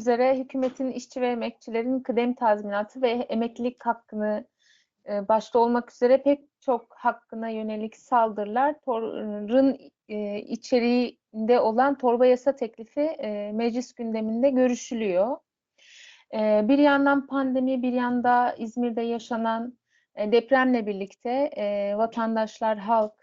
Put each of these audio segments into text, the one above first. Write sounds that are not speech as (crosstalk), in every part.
Üzere hükümetin işçi ve emekçilerin kıdem tazminatı ve emeklilik hakkını e, başta olmak üzere pek çok hakkına yönelik saldırılar TOR'un e, içeriğinde olan torba yasa teklifi e, meclis gündeminde görüşülüyor. E, bir yandan pandemi, bir yanda İzmir'de yaşanan e, depremle birlikte e, vatandaşlar, halk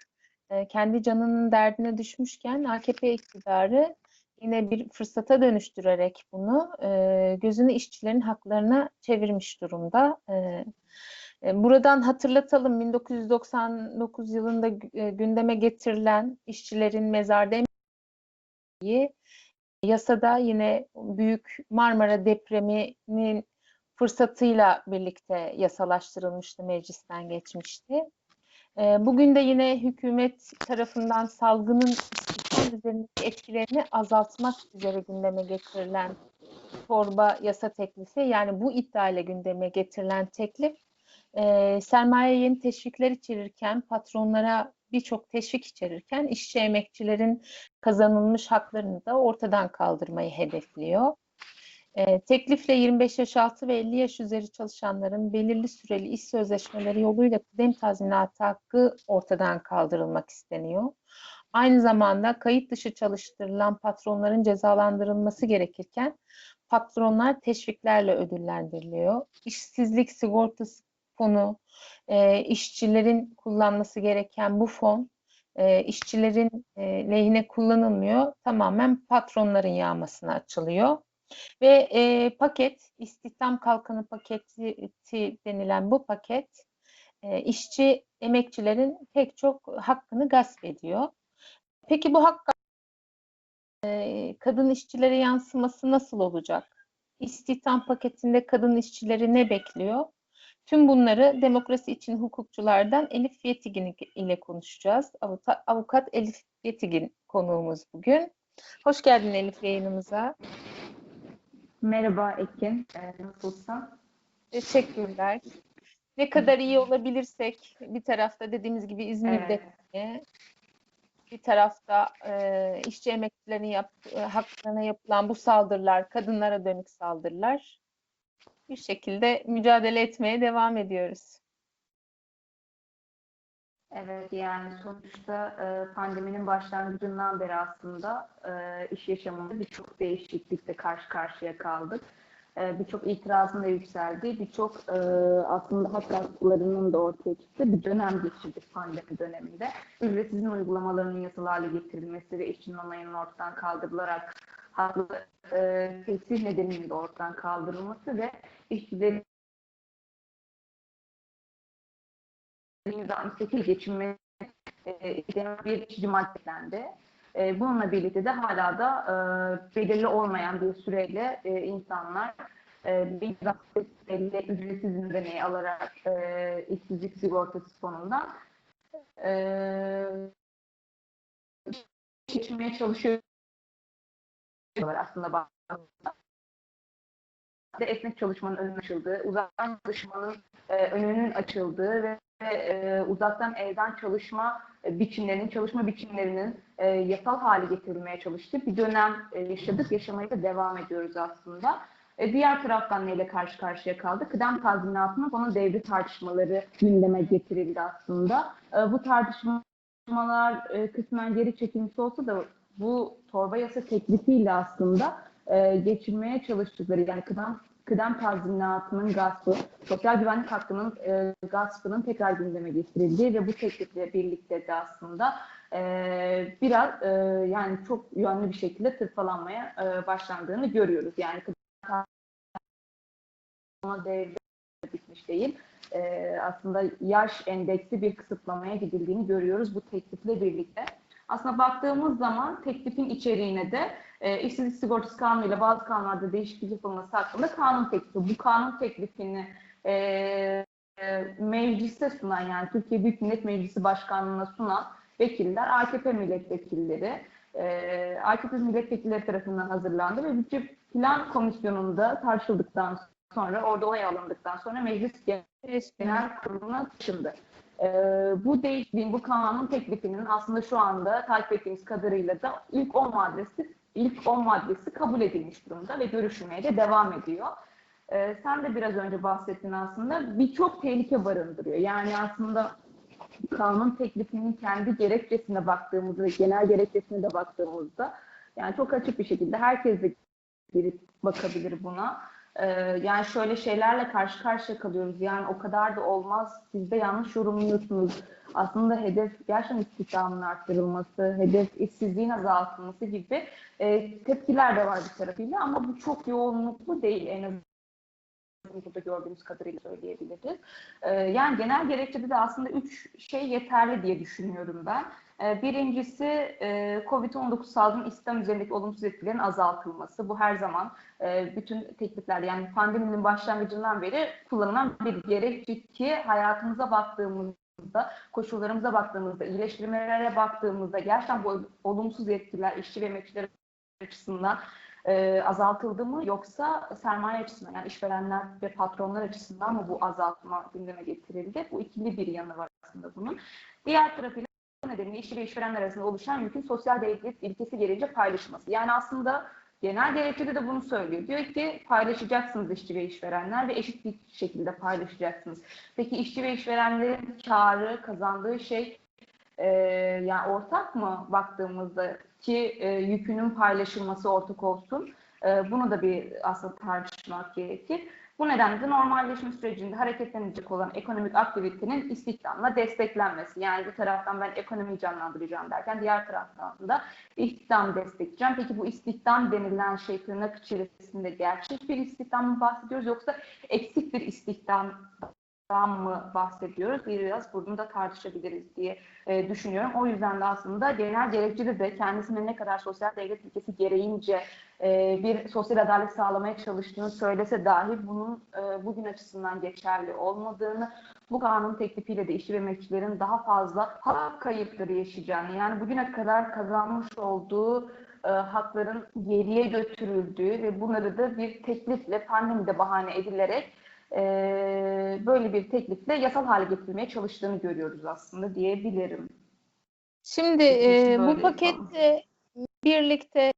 e, kendi canının derdine düşmüşken AKP iktidarı yine bir fırsata dönüştürerek bunu e, gözünü işçilerin haklarına çevirmiş durumda. E, e, buradan hatırlatalım 1999 yılında e, gündeme getirilen işçilerin mezarda emeği yasada yine büyük Marmara depreminin fırsatıyla birlikte yasalaştırılmıştı, meclisten geçmişti. E, bugün de yine hükümet tarafından salgının istihdam üzerindeki etkilerini azaltmak üzere gündeme getirilen torba yasa teklifi, yani bu iddiayla gündeme getirilen teklif, e, sermaye yeni teşvikler içerirken, patronlara birçok teşvik içerirken, işçi emekçilerin kazanılmış haklarını da ortadan kaldırmayı hedefliyor. E, teklifle 25 yaş altı ve 50 yaş üzeri çalışanların belirli süreli iş sözleşmeleri yoluyla kıdem tazminatı hakkı ortadan kaldırılmak isteniyor. Aynı zamanda kayıt dışı çalıştırılan patronların cezalandırılması gerekirken patronlar teşviklerle ödüllendiriliyor. İşsizlik sigortası fonu, e, işçilerin kullanması gereken bu fon e, işçilerin e, lehine kullanılmıyor. Tamamen patronların yağmasına açılıyor. Ve e, paket, istihdam kalkanı paketi denilen bu paket e, işçi emekçilerin pek çok hakkını gasp ediyor. Peki bu hak e, kadın işçilere yansıması nasıl olacak? İstihdam paketinde kadın işçileri ne bekliyor? Tüm bunları demokrasi için hukukçulardan Elif Yetigin ile konuşacağız. Avukat, avukat Elif Yetigin konuğumuz bugün. Hoş geldin Elif yayınımıza. Merhaba Ekin, ee, nasılsın? Teşekkürler. Ne kadar iyi olabilirsek bir tarafta dediğimiz gibi İzmir'de Evet. Bir tarafta e, işçi emekçilerin yap, e, haklarına yapılan bu saldırılar, kadınlara dönük saldırılar bir şekilde mücadele etmeye devam ediyoruz. Evet yani sonuçta e, pandeminin başlangıcından beri aslında e, iş yaşamında birçok değişiklikle karşı karşıya kaldık. E, birçok itirazın da yükseldi, birçok e, aslında hak haklarının da ortaya çıktı. Bir dönem geçirdik pandemi döneminde. Ücretsiz uygulamalarının yasal hale getirilmesi ve işçinin onayının ortadan kaldırılarak haklı e, tesir nedeniyle de ortadan kaldırılması ve işçilerin 168 geçinme e, bir geçici maddedendi. E, bununla birlikte de hala da e, belirli olmayan bir süreyle e, insanlar e, bir belli ücretsiz izin alarak e, işsizlik sigortası fonundan e, geçinmeye çalışıyor aslında baktığımızda. Esnek çalışmanın önünün açıldığı, uzaktan çalışmanın e, önünün açıldığı ve e, uzaktan evden çalışma e, biçimlerinin, çalışma biçimlerinin e, yasal hale getirilmeye çalıştığı bir dönem e, yaşadık. Yaşamaya da devam ediyoruz aslında. E, diğer taraftan neyle karşı karşıya kaldı? Kıdem tazminatının onun devri tartışmaları gündeme getirildi aslında. E, bu tartışmalar e, kısmen geri çekilmiş olsa da bu torba yasa teklifiyle aslında e, geçirmeye çalıştıkları yani kıdem kıdem tazminatının gaspı, sosyal güvenlik hakkının e, gaspının tekrar gündeme getirildiği ve bu teklifle birlikte de aslında e, biraz e, yani çok yönlü bir şekilde tırpalanmaya e, başlandığını görüyoruz. Yani kıdem devri bitmiş değil. E, aslında yaş endeksi bir kısıtlamaya gidildiğini görüyoruz bu teklifle birlikte. Aslında baktığımız zaman teklifin içeriğine de e, işsizlik sigortası kanunu ile bazı kanunlarda değişiklik yapılması hakkında kanun teklifi. Bu kanun teklifini e, e, mecliste sunan yani Türkiye Büyük Millet Meclisi Başkanlığı'na sunan vekiller AKP milletvekilleri. E, AKP milletvekilleri tarafından hazırlandı ve bütçe plan komisyonunda tartışıldıktan sonra orada onay alındıktan sonra meclis genel kuruluna taşındı. E, bu değişikliğin, bu kanun teklifinin aslında şu anda takip ettiğimiz kadarıyla da ilk 10 maddesi ilk 10 maddesi kabul edilmiş durumda ve görüşülmeye de devam ediyor. Ee, sen de biraz önce bahsettin aslında birçok tehlike barındırıyor. Yani aslında kanun teklifinin kendi gerekçesine baktığımızda, genel gerekçesine de baktığımızda yani çok açık bir şekilde herkes de girip bakabilir buna. Ee, yani şöyle şeylerle karşı karşıya kalıyoruz. Yani o kadar da olmaz. Siz de yanlış yorumluyorsunuz. Aslında hedef gerçekten istihdamın arttırılması, hedef işsizliğin azaltılması gibi e, tepkiler de var bir tarafıyla ama bu çok yoğunluklu değil en azından burada gördüğümüz kadarıyla söyleyebiliriz. Ee, yani genel gerekçede de aslında üç şey yeterli diye düşünüyorum ben. Ee, birincisi e, COVID-19 salgın İslam üzerindeki olumsuz etkilerin azaltılması. Bu her zaman e, bütün tekliflerde yani pandeminin başlangıcından beri kullanılan bir gerekçe ki hayatımıza baktığımızda, koşullarımıza baktığımızda, iyileştirmelere baktığımızda gerçekten bu olumsuz etkiler işçi ve emekçiler açısından e, azaltıldı mı yoksa sermaye açısından yani işverenler ve patronlar açısından mı bu azaltma gündeme getirildi? Bu ikili bir yanı var aslında bunun. Diğer tarafıyla bu nedenle işçi ve işverenler arasında oluşan yükün sosyal devlet ilkesi gereğince paylaşılması. Yani aslında genel gerekçede de bunu söylüyor. Diyor ki paylaşacaksınız işçi ve işverenler ve eşit bir şekilde paylaşacaksınız. Peki işçi ve işverenlerin karı, kazandığı şey e, yani ortak mı baktığımızda ki e, yükünün paylaşılması ortak olsun. E, bunu da bir aslında tartışmak gerekir. Bu nedenle de normalleşme sürecinde hareketlenecek olan ekonomik aktivitenin istihdamla desteklenmesi. Yani bir taraftan ben ekonomiyi canlandıracağım derken diğer taraftan da istihdam destekleyeceğim. Peki bu istihdam denilen şey tırnak içerisinde gerçek bir istihdam mı bahsediyoruz yoksa eksik bir istihdam mı bahsediyoruz? Biraz bunu da tartışabiliriz diye e, düşünüyorum. O yüzden de aslında genel gerekçede de kendisine ne kadar sosyal devlet ilkesi gereğince e, bir sosyal adalet sağlamaya çalıştığını söylese dahi bunun e, bugün açısından geçerli olmadığını, bu kanun teklifiyle de işçi ve emekçilerin daha fazla hak kayıpları yaşayacağını, yani bugüne kadar kazanmış olduğu e, hakların geriye götürüldüğü ve bunları da bir teklifle pandemide bahane edilerek e, böyle bir teklifle yasal hale getirilmeye çalıştığını görüyoruz aslında diyebilirim. Şimdi e, bu pakette birlikte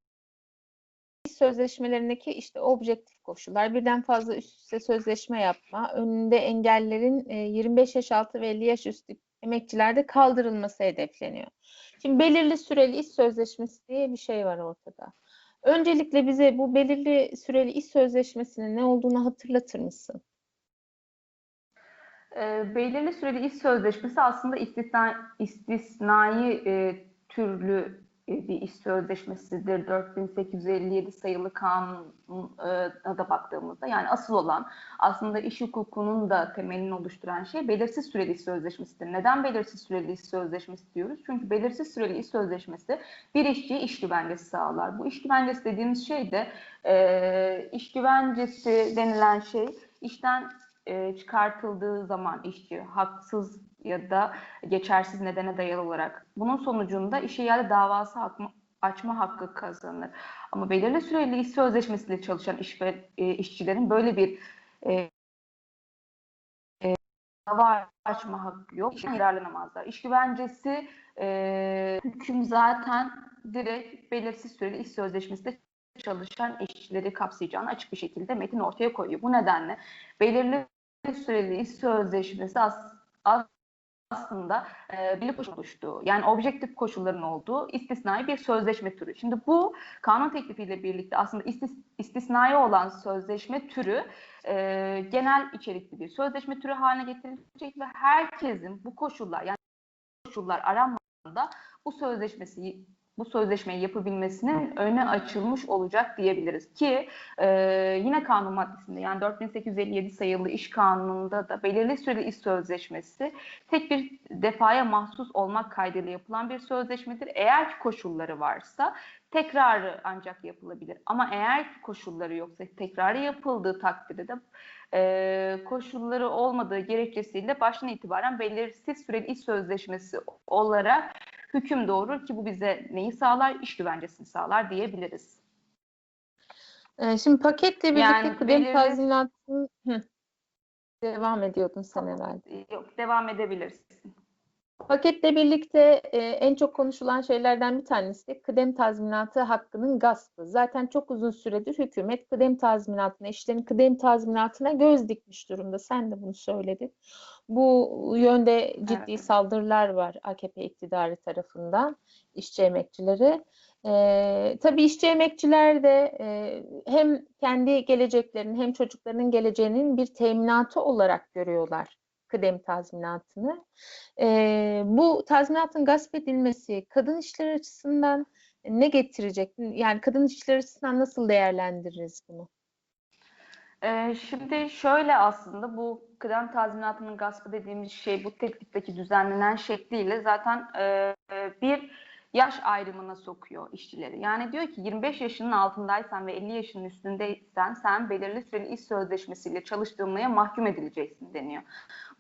sözleşmelerindeki işte objektif koşullar, birden fazla üst üste sözleşme yapma, önünde engellerin e, 25 yaş altı ve 50 yaş üstü emekçilerde kaldırılması hedefleniyor. Şimdi belirli süreli iş sözleşmesi diye bir şey var ortada. Öncelikle bize bu belirli süreli iş sözleşmesinin ne olduğunu hatırlatır mısın? E, belirli süreli iş sözleşmesi aslında istisna, istisnai e, türlü e, bir iş sözleşmesidir. 4857 sayılı kanuna da baktığımızda yani asıl olan aslında iş hukukunun da temelini oluşturan şey belirsiz süreli iş sözleşmesidir. Neden belirsiz süreli iş sözleşmesi diyoruz? Çünkü belirsiz süreli iş sözleşmesi bir işçiye iş güvencesi sağlar. Bu iş güvencesi dediğimiz şey de e, iş güvencesi denilen şey işten e, çıkartıldığı zaman işçi haksız ya da geçersiz nedene dayalı olarak bunun sonucunda işe iade davası hakma, açma hakkı kazanır. Ama belirli süreli iş sözleşmesiyle çalışan iş ve e, işçilerin böyle bir e, e, dava açma hakkı yok. Yararlanamazlar. İş güvencesi e, hüküm zaten direkt belirsiz süreli iş sözleşmesiyle çalışan işçileri kapsayacağını açık bir şekilde metin ortaya koyuyor. Bu nedenle belirli süreli iş sözleşmesi as, as aslında e, koşul oluştuğu, yani objektif koşulların olduğu istisnai bir sözleşme türü. Şimdi bu kanun teklifiyle birlikte aslında istis, istisnai olan sözleşme türü e, genel içerikli bir sözleşme türü haline getirilecek ve herkesin bu koşullar yani koşullar aranmadığında bu sözleşmesi bu sözleşmeyi yapabilmesinin öne açılmış olacak diyebiliriz ki e, yine kanun maddesinde yani 4857 sayılı iş kanununda da belirli süreli iş sözleşmesi tek bir defaya mahsus olmak kaydıyla yapılan bir sözleşmedir. Eğer ki koşulları varsa tekrarı ancak yapılabilir. Ama eğer ki koşulları yoksa tekrarı yapıldığı takdirde de e, koşulları olmadığı gerekçesiyle baştan itibaren belirsiz süreli iş sözleşmesi olarak hüküm doğurur ki bu bize neyi sağlar? İş güvencesini sağlar diyebiliriz. Ee, şimdi paketle birlikte Yani kıdem belirli- Hı. devam ediyordun sen herhalde. Yok, devam edebiliriz. Paketle birlikte e, en çok konuşulan şeylerden bir tanesi de kıdem tazminatı hakkının gaspı. Zaten çok uzun süredir hükümet kıdem tazminatına, işlerin kıdem tazminatına göz dikmiş durumda. Sen de bunu söyledin. Bu yönde ciddi Evet. saldırılar var AKP iktidarı tarafından işçi emekçileri. Ee, tabii işçi emekçiler de e, hem kendi geleceklerinin hem çocuklarının geleceğinin bir teminatı olarak görüyorlar kıdem tazminatını. Ee, bu tazminatın gasp edilmesi kadın işleri açısından ne getirecek? Yani kadın işleri açısından nasıl değerlendiririz bunu? Ee, şimdi şöyle aslında bu kıdem tazminatının gaspı dediğimiz şey bu teklifteki düzenlenen şekliyle zaten e, bir yaş ayrımına sokuyor işçileri. Yani diyor ki 25 yaşının altındaysan ve 50 yaşının üstündeysen sen belirli süreli iş sözleşmesiyle çalıştırılmaya mahkum edileceksin deniyor.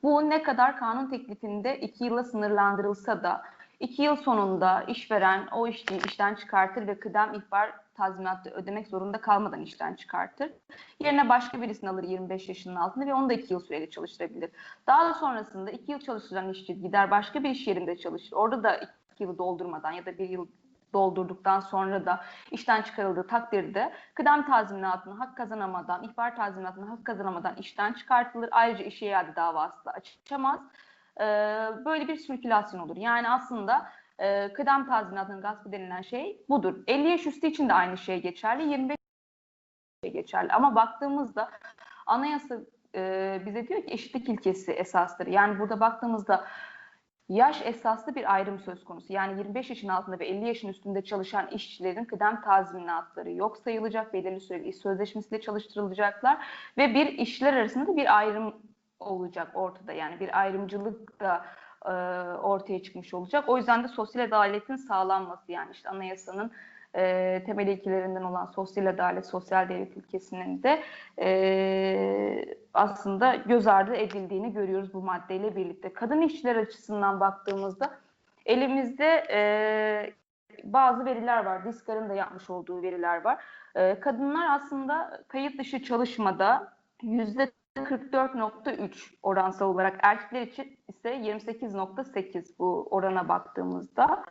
Bu ne kadar kanun teklifinde 2 yıla sınırlandırılsa da 2 yıl sonunda işveren o işçiyi işten çıkartır ve kıdem ihbar tazminatı ödemek zorunda kalmadan işten çıkartır. Yerine başka birisini alır 25 yaşının altında ve onu da 2 yıl süreli çalıştırabilir. Daha sonrasında 2 yıl çalıştıran işçi gider başka bir iş yerinde çalışır. Orada da 2 yılı doldurmadan ya da 1 yıl doldurduktan sonra da işten çıkarıldığı takdirde kıdem tazminatını hak kazanamadan, ihbar tazminatını hak kazanamadan işten çıkartılır. Ayrıca işe iade davası da açamaz. Ee, böyle bir sirkülasyon olur. Yani aslında e, kıdem tazminatının gaspı denilen şey budur. 50 yaş üstü için de aynı şey geçerli, 25 şey geçerli. Ama baktığımızda anayasa e, bize diyor ki eşitlik ilkesi esastır. Yani burada baktığımızda yaş esaslı bir ayrım söz konusu. Yani 25 yaşın altında ve 50 yaşın üstünde çalışan işçilerin kıdem tazminatları yok sayılacak, belirli süreli iş sözleşmesiyle çalıştırılacaklar ve bir işler arasında da bir ayrım olacak ortada. Yani bir ayrımcılık da e, ortaya çıkmış olacak. O yüzden de sosyal adaletin sağlanması yani işte anayasanın e, temel ilkelerinden olan sosyal adalet, sosyal devlet ilkesinin de e, aslında göz ardı edildiğini görüyoruz bu maddeyle birlikte. Kadın işçiler açısından baktığımızda elimizde e, bazı veriler var. Diskar'ın da yapmış olduğu veriler var. E, kadınlar aslında kayıt dışı çalışmada yüzde 44.3 oransal olarak erkekler için ise 28.8 bu orana baktığımızda.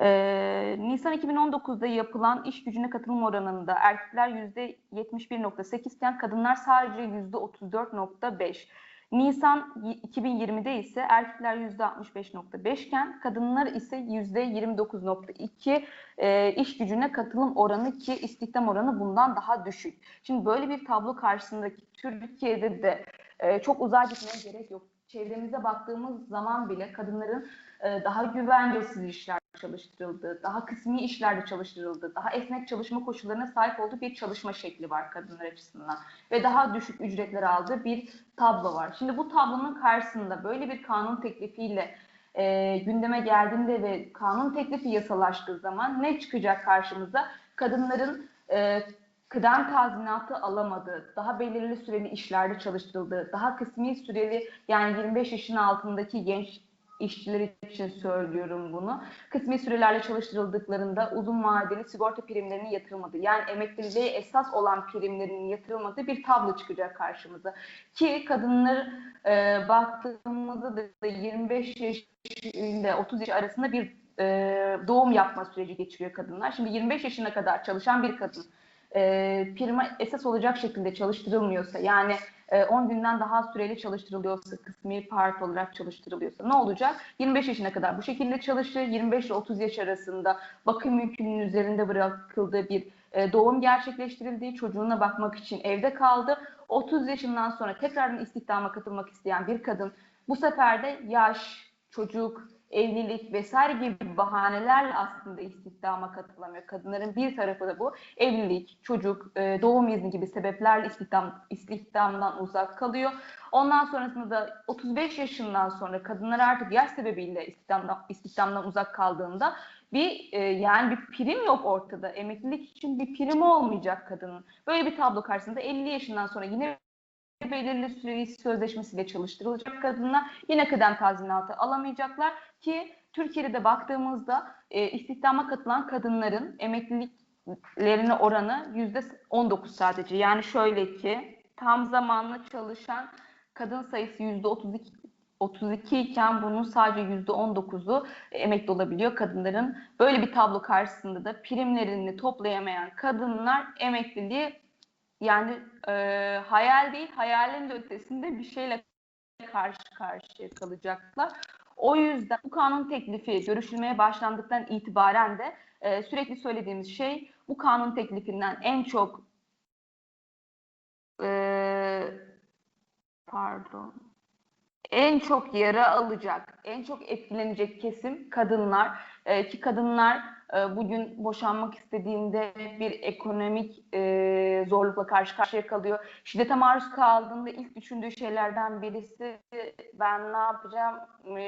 Ee, Nisan 2019'da yapılan iş gücüne katılım oranında erkekler %71.8 iken kadınlar sadece %34.5. Nisan 2020'de ise erkekler %65.5 iken kadınlar ise %29.2 e, iş gücüne katılım oranı ki istihdam oranı bundan daha düşük. Şimdi böyle bir tablo karşısındaki Türkiye'de de e, çok uzağa gitmeye gerek yok. Çevremize baktığımız zaman bile kadınların e, daha güvencesiz işler çalıştırıldığı, daha kısmi işlerde çalıştırıldığı, daha esnek çalışma koşullarına sahip olduğu bir çalışma şekli var kadınlar açısından ve daha düşük ücretler aldığı bir tablo var. Şimdi bu tablonun karşısında böyle bir kanun teklifiyle e, gündeme geldiğinde ve kanun teklifi yasalaştığı zaman ne çıkacak karşımıza? Kadınların e, kıdem tazminatı alamadığı, daha belirli süreli işlerde çalıştırıldığı, daha kısmi süreli yani 25 yaşın altındaki genç işçiler için söylüyorum bunu. Kısmi sürelerle çalıştırıldıklarında uzun vadeli sigorta primlerinin yatırılmadığı, yani emekliliğe esas olan primlerinin yatırılmadığı bir tablo çıkacak karşımıza. Ki kadınlar e, baktığımızda da 25 yaş ile 30 yaş arasında bir e, doğum yapma süreci geçiriyor kadınlar. Şimdi 25 yaşına kadar çalışan bir kadın e, prima esas olacak şekilde çalıştırılmıyorsa yani 10 günden daha süreli çalıştırılıyorsa, kısmi part olarak çalıştırılıyorsa ne olacak? 25 yaşına kadar bu şekilde çalışır. 25 ile 30 yaş arasında bakım yükünün üzerinde bırakıldığı bir e, doğum gerçekleştirildiği, çocuğuna bakmak için evde kaldı. 30 yaşından sonra tekrardan istihdama katılmak isteyen bir kadın bu sefer de yaş, çocuk, evlilik vesaire gibi bahanelerle aslında istihdama katılamıyor. Kadınların bir tarafı da bu. Evlilik, çocuk, e, doğum izni gibi sebeplerle istihdam, istihdamdan uzak kalıyor. Ondan sonrasında da 35 yaşından sonra kadınlar artık yaş sebebiyle istihdamdan, istihdamdan uzak kaldığında bir e, yani bir prim yok ortada. Emeklilik için bir prim olmayacak kadının. Böyle bir tablo karşısında 50 yaşından sonra yine belirli süreli sözleşmesiyle çalıştırılacak kadınlar yine kıdem tazminatı alamayacaklar ki Türkiye'de de baktığımızda e, istihdama katılan kadınların emekliliklerine oranı yüzde 19 sadece. Yani şöyle ki tam zamanlı çalışan kadın sayısı yüzde 32 32 iken bunun sadece %19'u emekli olabiliyor kadınların. Böyle bir tablo karşısında da primlerini toplayamayan kadınlar emekliliği yani e, hayal değil, hayalin de ötesinde bir şeyle karşı karşıya kalacaklar. O yüzden bu kanun teklifi görüşülmeye başlandıktan itibaren de e, sürekli söylediğimiz şey bu kanun teklifinden en çok e, pardon en çok yara alacak, en çok etkilenecek kesim kadınlar. E, ki kadınlar bugün boşanmak istediğinde bir ekonomik e, zorlukla karşı karşıya kalıyor. Şiddete maruz kaldığında ilk düşündüğü şeylerden birisi ben ne yapacağım, e,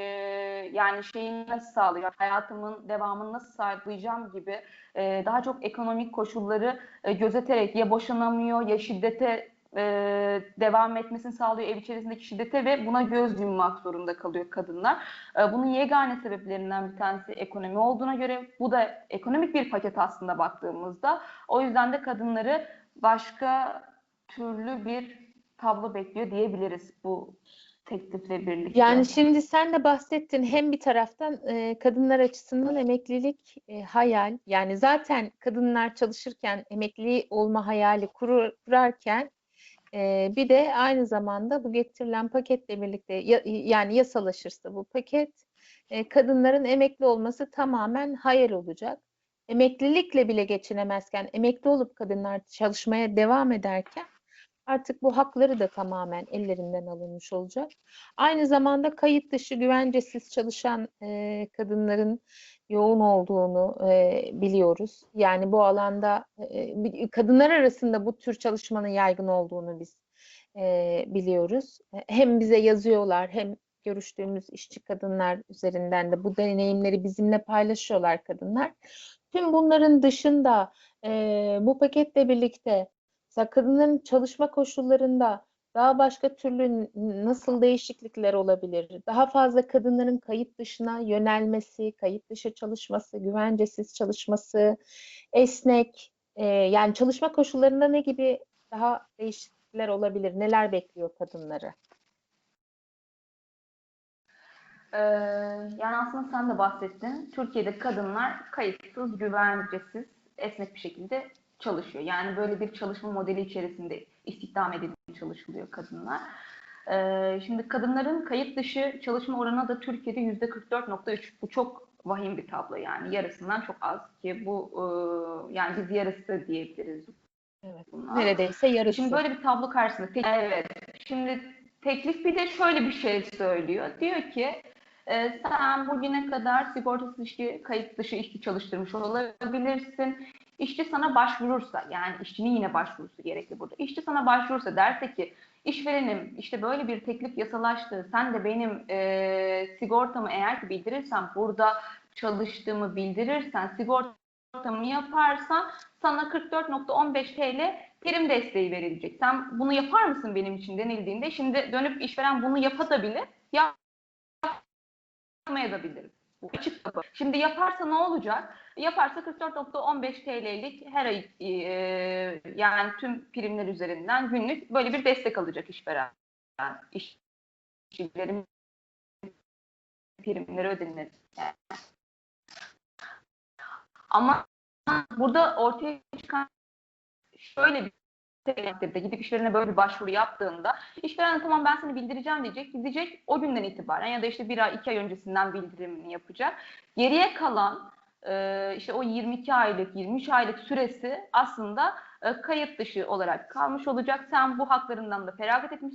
yani şeyi nasıl sağlayacağım, hayatımın devamını nasıl sağlayacağım gibi e, daha çok ekonomik koşulları e, gözeterek ya boşanamıyor ya şiddete e, devam etmesini sağlıyor ev içerisindeki şiddete ve buna göz yummak zorunda kalıyor kadınlar. E, bunun yegane sebeplerinden bir tanesi ekonomi olduğuna göre bu da ekonomik bir paket aslında baktığımızda. O yüzden de kadınları başka türlü bir tablo bekliyor diyebiliriz bu teklifle birlikte. Yani şimdi sen de bahsettin hem bir taraftan e, kadınlar açısından emeklilik e, hayal yani zaten kadınlar çalışırken emekli olma hayali kurur, kurarken e, bir de aynı zamanda bu getirilen paketle birlikte ya- yani yasalaşırsa bu paket e, kadınların emekli olması tamamen hayal olacak. Emeklilikle bile geçinemezken emekli olup kadınlar çalışmaya devam ederken artık bu hakları da tamamen ellerinden alınmış olacak. Aynı zamanda kayıt dışı güvencesiz çalışan e, kadınların yoğun olduğunu e, biliyoruz. Yani bu alanda e, kadınlar arasında bu tür çalışmanın yaygın olduğunu biz e, biliyoruz. Hem bize yazıyorlar hem görüştüğümüz işçi kadınlar üzerinden de bu deneyimleri bizimle paylaşıyorlar kadınlar. Tüm bunların dışında e, bu paketle birlikte mesela kadınların çalışma koşullarında daha başka türlü nasıl değişiklikler olabilir? Daha fazla kadınların kayıt dışına yönelmesi, kayıt dışı çalışması, güvencesiz çalışması, esnek, e, yani çalışma koşullarında ne gibi daha değişiklikler olabilir? Neler bekliyor kadınları? Ee, yani aslında sen de bahsettin. Türkiye'de kadınlar kayıtsız, güvencesiz, esnek bir şekilde çalışıyor. Yani böyle bir çalışma modeli içerisinde istihdam edilmeye çalışılıyor kadınlar. Ee, şimdi kadınların kayıt dışı çalışma oranı da Türkiye'de yüzde 44.3. Bu çok vahim bir tablo yani. Yarısından çok az ki bu e, yani biz yarısı diyebiliriz. Evet. Bunlar. Neredeyse yarısı. Şimdi böyle bir tablo karşısında. Evet. Şimdi teklif bir de şöyle bir şey söylüyor. Diyor ki e, sen bugüne kadar sigortasız işçi, kayıt dışı işçi çalıştırmış olabilirsin. İşçi sana başvurursa, yani işçinin yine başvurusu gerekli burada. İşçi sana başvurursa derse ki işverenim işte böyle bir teklif yasalaştı. Sen de benim e, sigortamı eğer ki bildirirsen burada çalıştığımı bildirirsen sigortamı yaparsan sana 44.15 TL prim desteği verilecek. Sen bunu yapar mısın benim için denildiğinde şimdi dönüp işveren bunu yapabilir, yapmayabilir. Bu açık kapı. Şimdi yaparsa ne olacak? Yaparsa 44.15 TL'lik her ay e, yani tüm primler üzerinden günlük böyle bir destek alacak işveren. İşçilerin primleri ödenir. Ama burada ortaya çıkan şöyle bir takdirde gidip işverene böyle bir başvuru yaptığında işveren tamam ben seni bildireceğim diyecek. Gidecek o günden itibaren ya da işte bir ay iki ay öncesinden bildirimini yapacak. Geriye kalan işte o 22 aylık 23 aylık süresi aslında kayıt dışı olarak kalmış olacak. Sen bu haklarından da feragat etmiş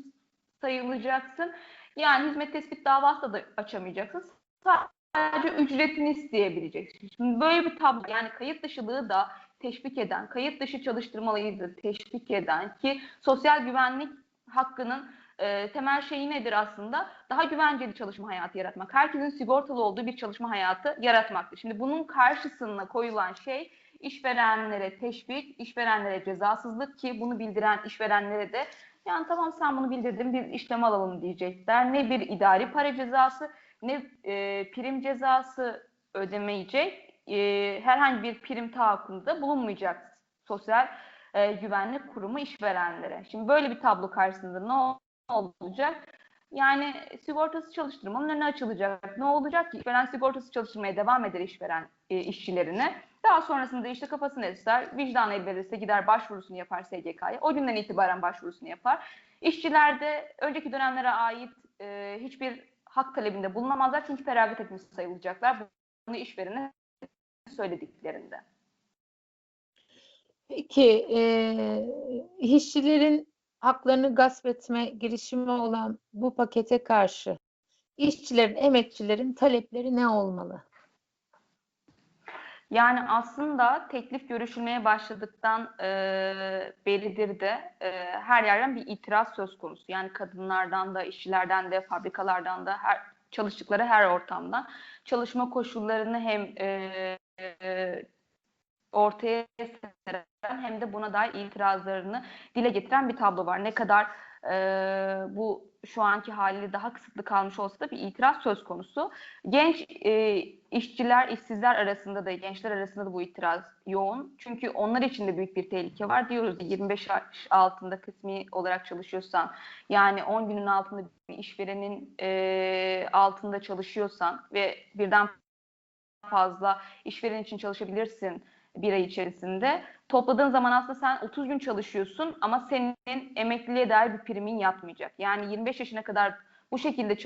sayılacaksın. Yani hizmet tespit davası da açamayacaksın. Sadece ücretini isteyebileceksin. Şimdi böyle bir tablo yani kayıt dışılığı da teşvik eden, kayıt dışı çalıştırmalıyız da teşvik eden ki sosyal güvenlik hakkının e, temel şeyi nedir aslında? Daha güvenceli çalışma hayatı yaratmak. Herkesin sigortalı olduğu bir çalışma hayatı yaratmaktır. Şimdi bunun karşısına koyulan şey işverenlere teşvik, işverenlere cezasızlık ki bunu bildiren işverenlere de yani tamam sen bunu bildirdin bir işlem alalım diyecekler. Ne bir idari para cezası ne e, prim cezası ödemeyecek e, herhangi bir prim tahakkümde bulunmayacak sosyal e, güvenlik kurumu işverenlere. Şimdi böyle bir tablo karşısında ne olacak? Yani sigortası çalıştırmanın önüne açılacak. Ne olacak ki? İşveren sigortası çalıştırmaya devam eder işveren e, işçilerine. Daha sonrasında işte kafasını eser, vicdan el verirse gider başvurusunu yapar SGK'ya. O günden itibaren başvurusunu yapar. İşçiler de önceki dönemlere ait e, hiçbir hak talebinde bulunamazlar çünkü feragat etmiş sayılacaklar. Bunu işverene söylediklerinde. Peki, e, işçilerin haklarını gasp etme girişimi olan bu pakete karşı işçilerin, emekçilerin talepleri ne olmalı? Yani aslında teklif görüşülmeye başladıktan e, beridir de e, her yerden bir itiraz söz konusu. Yani kadınlardan da, işçilerden de, fabrikalardan da, her çalıştıkları her ortamdan çalışma koşullarını hem e, e, ortaya seren hem de buna dair itirazlarını dile getiren bir tablo var. Ne kadar e, bu şu anki haliyle daha kısıtlı kalmış olsa da bir itiraz söz konusu. Genç e, işçiler, işsizler arasında da, gençler arasında da bu itiraz yoğun. Çünkü onlar için de büyük bir tehlike var. Diyoruz 25 yaş altında kısmi olarak çalışıyorsan, yani 10 günün altında bir işverenin e, altında çalışıyorsan ve birden fazla işveren için çalışabilirsin bir ay içerisinde. Topladığın zaman aslında sen 30 gün çalışıyorsun ama senin emekliliğe dair bir primin yatmayacak. Yani 25 yaşına kadar bu şekilde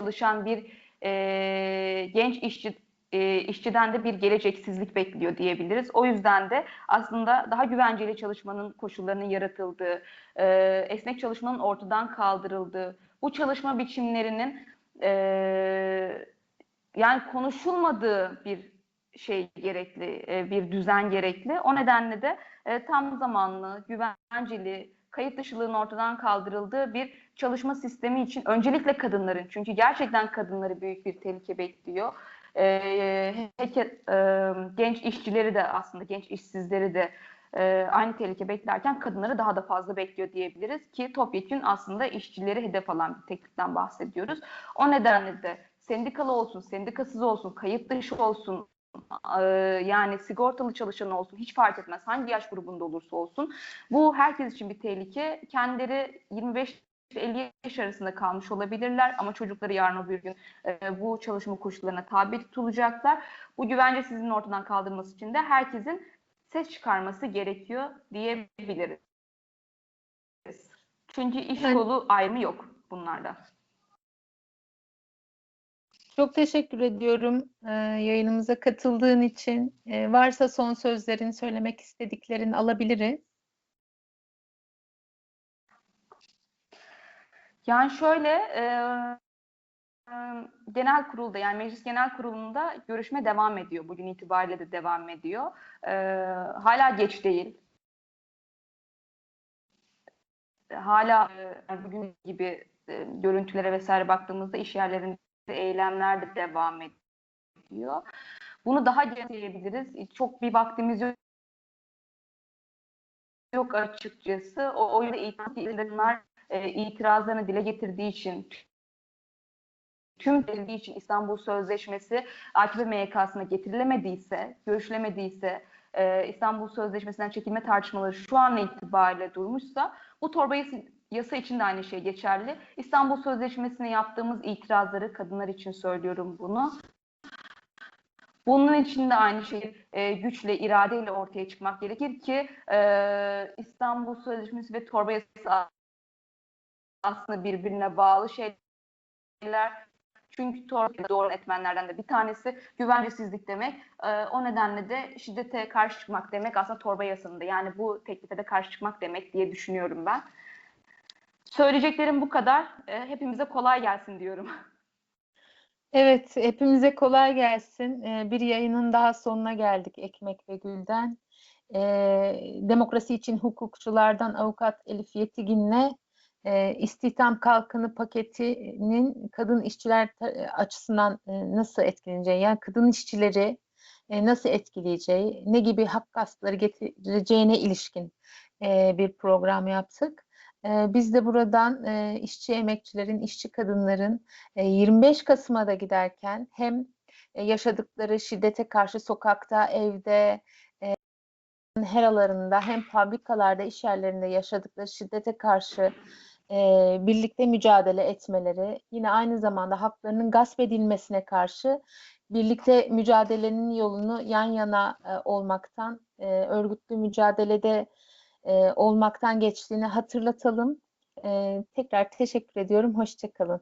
çalışan bir e, genç işçi e, işçiden de bir geleceksizlik bekliyor diyebiliriz. O yüzden de aslında daha güvenceli çalışmanın koşullarının yaratıldığı, e, esnek çalışmanın ortadan kaldırıldığı, bu çalışma biçimlerinin e, yani konuşulmadığı bir şey gerekli, e, bir düzen gerekli. O nedenle de e, tam zamanlı, güvenceli, kayıt dışılığın ortadan kaldırıldığı bir çalışma sistemi için öncelikle kadınların, çünkü gerçekten kadınları büyük bir tehlike bekliyor. E, genç işçileri de aslında, genç işsizleri de aynı tehlike beklerken kadınları daha da fazla bekliyor diyebiliriz ki topyekun aslında işçileri hedef alan bir tekliften bahsediyoruz. O nedenle de sendikalı olsun, sendikasız olsun, kayıt dışı olsun, yani sigortalı çalışan olsun hiç fark etmez hangi yaş grubunda olursa olsun bu herkes için bir tehlike. Kendileri 25 50 yaş arasında kalmış olabilirler ama çocukları yarın öbür gün e, bu çalışma koşullarına tabi tutulacaklar. Bu güvencesizliğin ortadan kaldırılması için de herkesin ses çıkarması gerekiyor diyebiliriz. Çünkü iş kolu ayrımı yok bunlarda. Çok teşekkür ediyorum e, yayınımıza katıldığın için. E, varsa son sözlerin, söylemek istediklerin alabiliriz. Yani şöyle, e, genel kurulda yani meclis genel kurulunda görüşme devam ediyor. Bugün itibariyle de devam ediyor. E, hala geç değil. Hala e, bugün gibi e, görüntülere vesaire baktığımızda iş yerlerinde eylemler de devam ediyor. Bunu daha genişleyebiliriz. Çok bir vaktimiz yok yok açıkçası. O, o yüzden e, itirazlarını dile getirdiği için tüm verildiği için İstanbul Sözleşmesi AKP MYK'sına getirilemediyse, görüşülemediyse, e, İstanbul Sözleşmesi'nden çekilme tartışmaları şu an itibariyle durmuşsa bu torbayı Yasa için de aynı şey geçerli. İstanbul Sözleşmesi'ne yaptığımız itirazları, kadınlar için söylüyorum bunu. Bunun için de aynı şey e, güçle, iradeyle ortaya çıkmak gerekir ki e, İstanbul Sözleşmesi ve torba yasası aslında birbirine bağlı şeyler. Çünkü torba doğru etmenlerden de bir tanesi güvencesizlik demek. E, o nedenle de şiddete karşı çıkmak demek aslında torba yasında. Yani bu teklife de karşı çıkmak demek diye düşünüyorum ben. Söyleyeceklerim bu kadar. E, hepimize kolay gelsin diyorum. (laughs) Evet, hepimize kolay gelsin. E, bir yayının daha sonuna geldik Ekmek ve Gül'den. E, Demokrasi için hukukçulardan avukat Elif Yetigин'le e, istihdam kalkını paketinin kadın işçiler açısından e, nasıl etkileneceği, yani kadın işçileri e, nasıl etkileyeceği, ne gibi hak gaspları getireceğine ilişkin e, bir program yaptık. Biz de buradan işçi emekçilerin, işçi kadınların 25 Kasım'a da giderken hem yaşadıkları şiddete karşı sokakta, evde, her alanında hem fabrikalarda, iş yerlerinde yaşadıkları şiddete karşı e, birlikte mücadele etmeleri, yine aynı zamanda haklarının gasp edilmesine karşı birlikte mücadelenin yolunu yan yana e, olmaktan, e, örgütlü mücadelede e, olmaktan geçtiğini hatırlatalım. E, tekrar teşekkür ediyorum. Hoşça kalın.